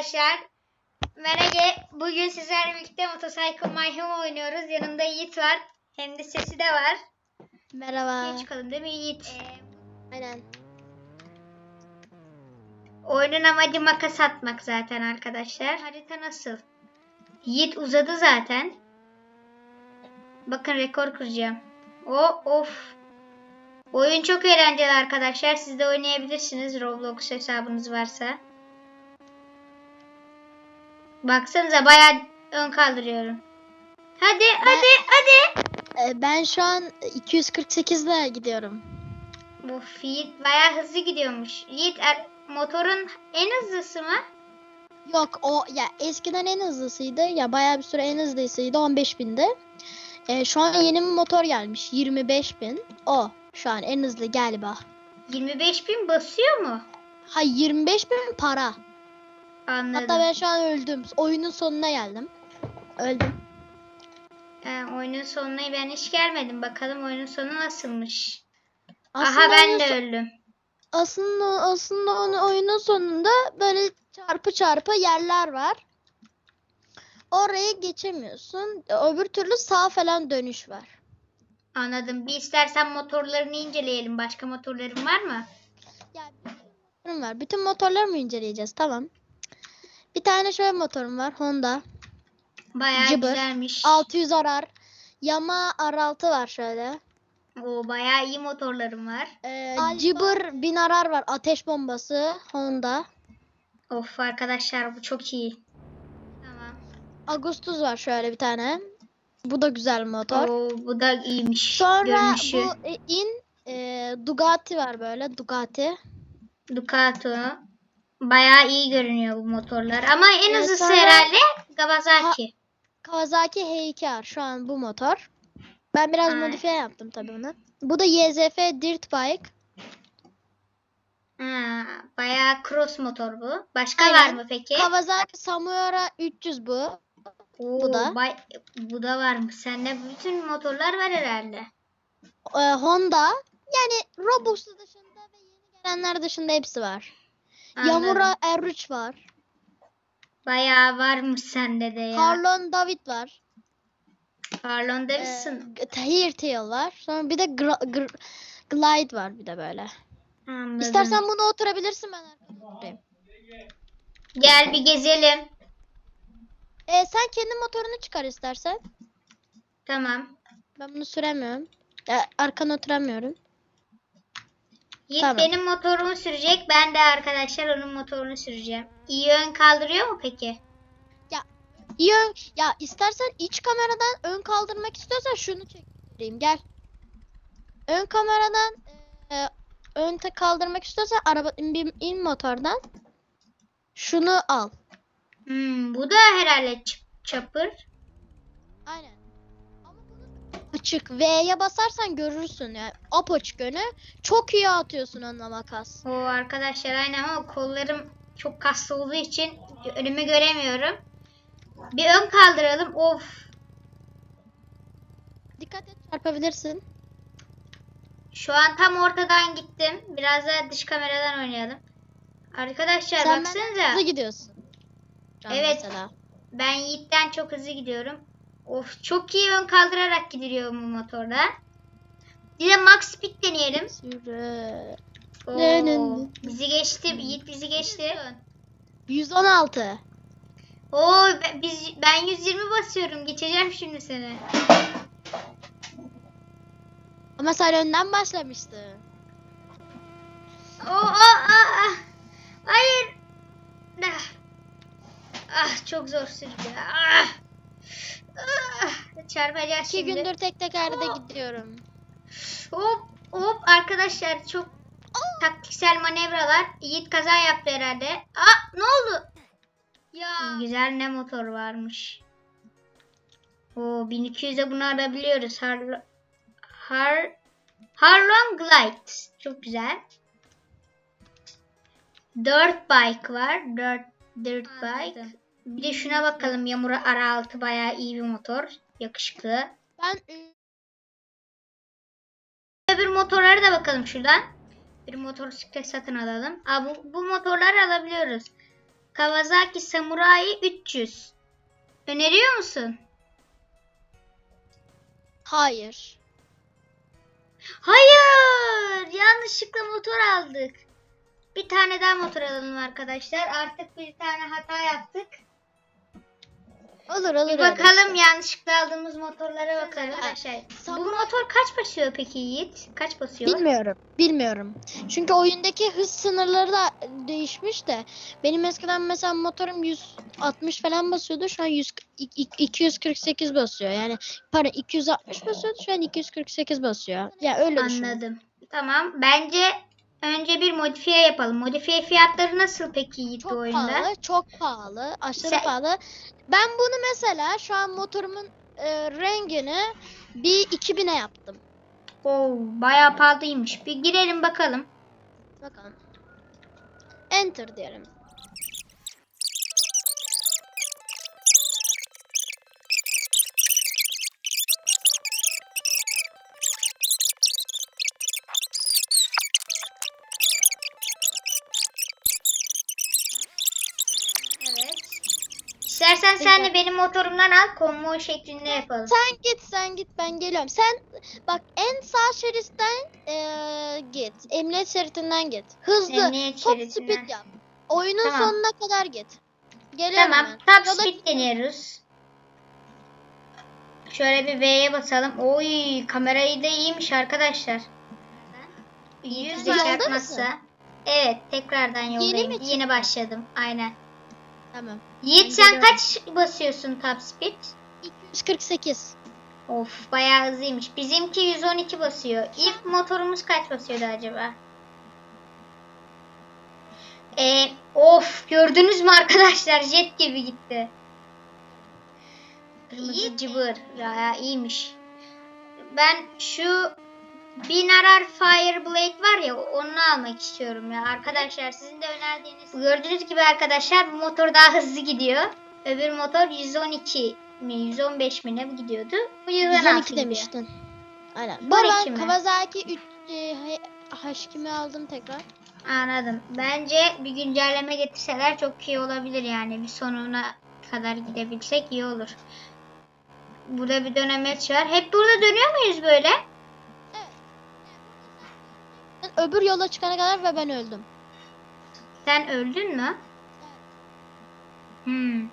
arkadaşlar. Merhaba. Bugün sizlerle birlikte Motorcycle My Home oynuyoruz. Yanımda Yiğit var. Hem de sesi de var. Merhaba. Geç çıkalım değil mi Yiğit? Aynen. Oyunun amacı makas atmak zaten arkadaşlar. Harita nasıl? Yiğit uzadı zaten. Bakın rekor kıracağım. O of. Oyun çok eğlenceli arkadaşlar. Siz de oynayabilirsiniz Roblox hesabınız varsa. Baksanıza bayağı ön kaldırıyorum. Hadi hadi hadi. Ee, ben şu an 248 ile gidiyorum. Bu Yiğit bayağı hızlı gidiyormuş. Yiğit er- motorun en hızlısı mı? Yok o ya eskiden en hızlısıydı. Ya bayağı bir süre en hızlısıydı 15 bindi. Ee, şu an yeni bir motor gelmiş 25 bin. O şu an en hızlı galiba. 25 bin basıyor mu? Ha 25 bin para. Anladım. Hatta ben şu an öldüm. Oyunun sonuna geldim. Öldüm. Ee, oyunun sonuna ben hiç gelmedim. Bakalım oyunun sonu nasılmış. Aslında Aha ben de öldüm. aslında aslında onu oyunun sonunda böyle çarpı çarpı yerler var. Oraya geçemiyorsun. Öbür türlü sağ falan dönüş var. Anladım. Bir istersen motorlarını inceleyelim. Başka motorların var mı? Ya bir motorum var. Bütün motorları mı inceleyeceğiz? Tamam. Bir tane şöyle motorum var. Honda. Bayağı Cıbır. güzelmiş. 600 arar. Yama R6 var şöyle. Oo, bayağı iyi motorlarım var. Ee, Cıbır 1000 arar var. Ateş bombası. Honda. Of arkadaşlar bu çok iyi. Tamam. Agustus var şöyle bir tane. Bu da güzel motor. Oo, bu da iyiymiş. Sonra Görünüşü. bu in e, Dugati var böyle. Dugati. Ducato. Bayağı iyi görünüyor bu motorlar. Ama en Ee, hızlısı sonra- herhalde Kawasaki. Kawasaki H2R şu an bu motor. Ben biraz Ay. modifiye yaptım tabii bunu. Bu da YZF Dirt Bike. Ha, bayağı cross motor bu. Başka Aynen. var mı peki? Kawasaki Samuera 300 bu. Oo, bu da. bay- bu da var mı? Sende bütün motorlar var herhalde. Ee, Honda. Yani Robux dışında ve yeni gelenler dışında hepsi var. Anladım. Yamura R3 var. Bayağı varmış sende de ya. Harlon David var. Harlon Ee, Davidson. Hairtail var. Sonra bir de Gra- Gr- Glide var bir de böyle. Anladım. İstersen bunu oturabilirsin ben. Gel bir gezelim. Ee, sen kendi motorunu çıkar istersen. Tamam. Ben bunu süremiyorum. Ya, arkana oturamıyorum. Yiğit Tamam. benim motorumu sürecek. Ben de arkadaşlar onun motorunu süreceğim. İyi ön kaldırıyor mu peki? İyi ön, ya istersen iç kameradan ön kaldırmak istiyorsan şunu çekeyim gel. Ön kameradan e, ön te kaldırmak istiyorsan araba in, in motordan. Şunu al. Hmm, bu da herhalde çapır. Aynen. Açık V'ye basarsan görürsün yani apaçık önü. Çok iyi atıyorsun onunla makas. O arkadaşlar aynen ama kollarım çok kaslı olduğu için önümü göremiyorum. Bir ön kaldıralım. Of. Dikkat et çarpabilirsin. Şu an tam ortadan gittim. Biraz da dış kameradan oynayalım. Arkadaşlar Sen baksanıza. hızlı gidiyorsun. Şu an Evet. Mesela. Ben Yiğit'ten çok hızlı gidiyorum. Of çok iyi ön kaldırarak gidiyor bu motorda. Bir de max speed deneyelim. Süre. Oo, bizi geçti. Yiğit bizi geçti. 116. Oo ben, biz, ben 120 basıyorum. Geçeceğim şimdi seni. Ama sen önden başlamıştın. Oo, aa, aa. Hayır. Ah. ah çok zor sürüyor. Ah. Çarpacağız İki şimdi. gündür tek tekerde gidiyorum. Hop hop arkadaşlar çok taktiksel manevralar. Yiğit kaza yaptı herhalde. Aa ne oldu? Ya güzel ne motor varmış. O 1200'e bunu alabiliyoruz. Har Har Harlon Glide. Çok güzel. 4 bike var. 4 4 bike. Bir de şuna bakalım. Yamura ara altı bayağı iyi bir motor. Yakışıklı. Ben ü- Öbür motorlara da bakalım şuradan. Bir motosiklet satın alalım. Aa, bu, bu motorları alabiliyoruz. Kawasaki Samurai 300. Öneriyor musun? Hayır. Hayır! Yanlışlıkla motor aldık. Bir tane daha motor alalım arkadaşlar. Artık bir tane hata yaptık. Olur olur. Bir öyle bakalım işte. yanlışlıkla aldığımız motorlara bakalım. Arkadaşlar, bu motor kaç basıyor peki Yiğit? Kaç basıyor? Bilmiyorum. Bilmiyorum. Çünkü oyundaki hız sınırları da değişmiş de. Benim eskiden mesela motorum 160 falan basıyordu. Şu an 100, i- i- 248 basıyor. Yani pardon 260 basıyordu. Şu an 248 basıyor. Ya öyle düşün. Anladım. Tamam. Bence önce bir modifiye yapalım. Modifiye fiyatları nasıl peki Yiğit Çok oyunda? pahalı, çok pahalı, aşırı Sen- pahalı. Ben bunu mesela şu an motorumun e, rengini bir 2000'e yaptım. Oo, bayağı pahalıymış. Bir girelim bakalım. Bakalım. Enter diyelim. İstersen sen de benim motorumdan al. Konvoy şeklinde yapalım. Sen git sen git ben geliyorum. Sen bak en sağ şeritten eee, git. Emniyet şeridinden git. Hızlı. Emniyet top şeridinden. speed yap. Oyunun Tamam. sonuna kadar git. Geliyorum Tamam. ben. Top Yola speed deniyoruz. Şöyle bir V'ye basalım. Oy kamerayı da iyiymiş arkadaşlar. Yüz Yolda çarpmazsa. mısın? Evet tekrardan yoldayım. mi Yeni, başladım. Aynen. Tamam. Yiğit Ben sen geliyorum. kaç basıyorsun top speed? 248. Of bayağı hızlıymış. Bizimki 112 basıyor. İlk motorumuz kaç basıyordu acaba? Ee, of gördünüz mü arkadaşlar jet gibi gitti. Kırmızı cıbır. Ya, iyiymiş. Ben şu Binarar Fireblade var ya onu almak istiyorum ya. Arkadaşlar sizin de önerdiğiniz gördüğünüz gibi arkadaşlar bu motor daha hızlı gidiyor. Öbür motor 112 mi 115 mi ne gidiyordu? Bu 116 112 gidiyor. demiştin. Aynen. Bu 112 arada mi? Kawasaki 3 e, H2'mi aldım tekrar. Anladım. Bence bir güncelleme getirseler çok iyi olabilir yani. Bir sonuna kadar gidebilsek iyi olur. Burada bir dönemeç var. Hep burada dönüyor muyuz böyle? Öbür yola çıkana kadar ve ben öldüm. Sen öldün mü? Hmm.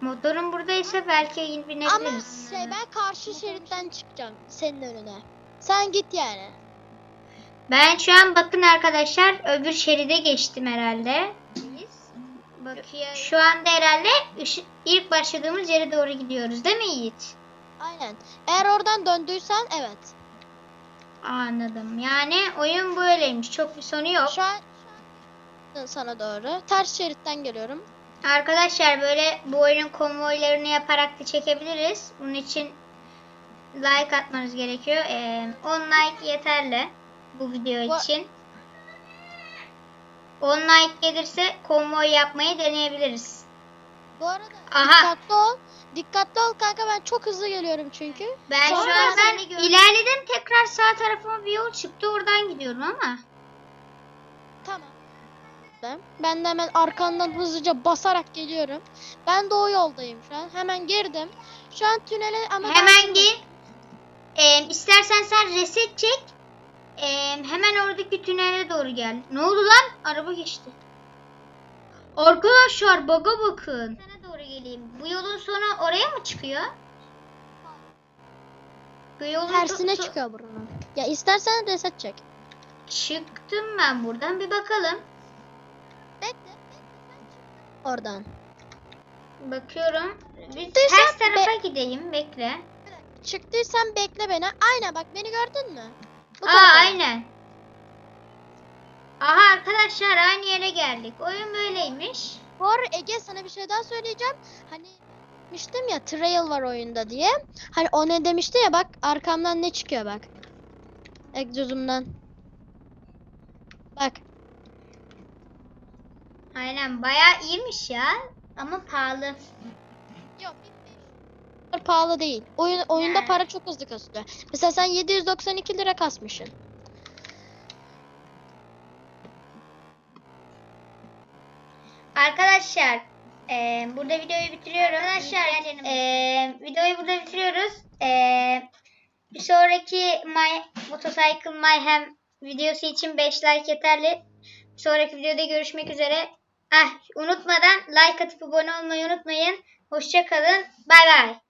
Motorun buradaysa belki Ama binebiliriz. şey ben karşı şeritten çıkacağım senin önüne. Sen git yani. Ben şu an bakın arkadaşlar öbür şeride geçtim herhalde. Bakıyor. Şu anda herhalde ilk başladığımız yere doğru gidiyoruz değil mi Yiğit? Aynen. Eğer oradan döndüysen evet. Anladım. Yani oyun böyleymiş. Çok bir sonu yok. Şu an sana doğru. Ters şeritten geliyorum. Arkadaşlar böyle bu oyunun konvoylarını yaparak da çekebiliriz. Bunun için like atmanız gerekiyor. Ee, 10 like yeterli bu video Bu- için. 10 like gelirse konvoy yapmayı deneyebiliriz. Bu arada Aha. dikkatli ol. Dikkatli ol kanka ben çok hızlı geliyorum çünkü. Ben Sonra şu an ben ilerledim tekrar sağ tarafıma bir yol çıktı oradan gidiyorum ama. Tamam. Ben- Ben de hemen arkandan hızlıca basarak geliyorum. Ben de o yoldayım şu an. Hemen girdim. Şu an tünele ama Hemen gir. Ee, istersen sen reset çek. Ee, hemen oradaki tünele doğru gel. Ne oldu lan? Araba geçti. Arkadaşlar baga bakın. Sana doğru geleyim. Bu yolun sonu oraya mı çıkıyor? Bu yolun tersine so- çıkıyor buranın. Ya istersen reset çek. Çıktım ben buradan bir bakalım. Bekle. Oradan. Bakıyorum. Bir ters tarafa be- gideyim. Bekle. Çıktıysan bekle beni. Aynen bak beni gördün mü? Bu Aa tarafa. aynen. Aha arkadaşlar aynı yere geldik. Oyun böyleymiş. Bu arada Ege sana bir şey daha söyleyeceğim. Hani demiştim ya trail var oyunda diye. Hani o ne demişti ya bak arkamdan ne çıkıyor bak. Egzozumdan. Bak. Aynen bayağı iyiymiş ya. Ama pahalı. Yok pahalı değil. Oyun oyunda para çok hızlı kasıyor. Mesela sen 792 lira kasmışsın. Arkadaşlar e, burada videoyu bitiriyoruz. Arkadaşlar e, videoyu burada bitiriyoruz. E, bir sonraki My Motorcycle Mayhem videosu için 5 like yeterli. Bir sonraki videoda görüşmek üzere. Ah, unutmadan like atıp abone olmayı unutmayın. Hoşça kalın. Bay bay.